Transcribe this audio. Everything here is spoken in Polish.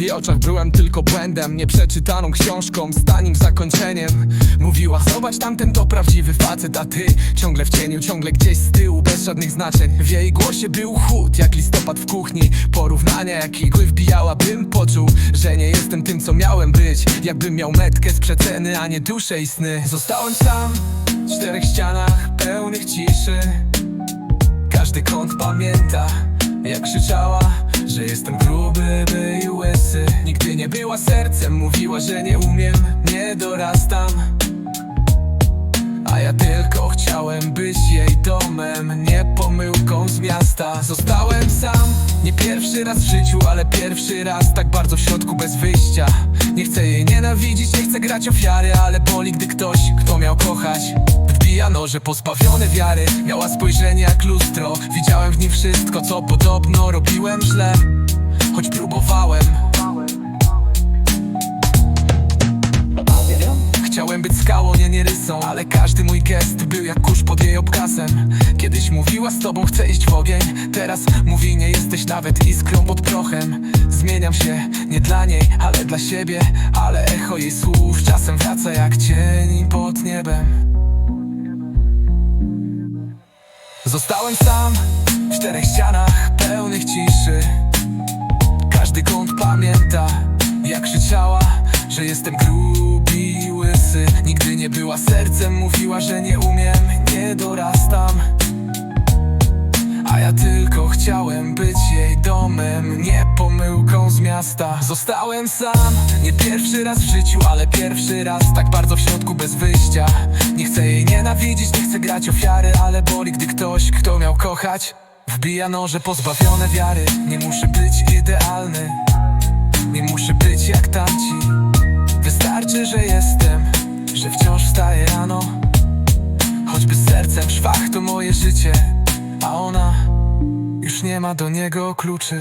jej oczach byłem tylko błędem Nieprzeczytaną książką, zdaniem zakończeniem. Mówiła, zobacz tamten to prawdziwy facet A ty ciągle w cieniu, ciągle gdzieś z tyłu Bez żadnych znaczeń. W jej głosie był chłód, jak listopad w kuchni. Porównania jak igły wbijała Bym poczuł, że nie jestem tym co miałem być. Jakbym miał metkę z przeceny, a nie duszę i sny. Zostałem sam w czterech ścianach pełnych ciszy. Każdy kąt pamięta Jak krzyczała, że jestem gruby, by i łysy Nigdy nie była sercem, mówiła, że nie umiem Nie dorastam. A ja tylko chciałem być jej domem Nie pomyłką z miasta. Zostałem sam, nie pierwszy raz w życiu Ale pierwszy raz tak bardzo w środku bez wyjścia Nie chcę jej nienawidzić, nie chcę grać ofiary Ale boli, gdy ktoś, kto miał kochać Wbija noże pozbawione wiary. Miała spojrzenie jak lustro Widziałem w nim wszystko, co podobno robiłem źle. Choć próbowałem. Chciałem być skałą, nie nie rysą Ale każdy mój gest był jak kurz pod jej obkazem Kiedyś mówiła z tobą chcę iść w ogień Teraz mówi nie jesteś nawet iskrą pod prochem. Zmieniam się, dla niej, ale dla siebie. Ale echo jej słów czasem wraca jak cień pod niebem. Zostałem sam w czterech ścianach pełnych ciszy. Każdy kąt pamięta Jak krzyczała, że jestem gruby i łysy. Nigdy nie była sercem, mówiła, że nie umiem Nie dorastam. A ja tylko chciałem być miasta. Zostałem sam, nie pierwszy raz w życiu Ale pierwszy raz tak bardzo w środku bez wyjścia. Nie chcę jej nienawidzić, nie chcę grać ofiary Ale boli, gdy ktoś, kto miał kochać Wbija noże pozbawione wiary. Nie muszę być idealny Nie muszę być jak tamci. Wystarczy, że jestem Że wciąż wstaję rano. Choćby z sercem szwach to moje życie A ona już nie ma do niego kluczy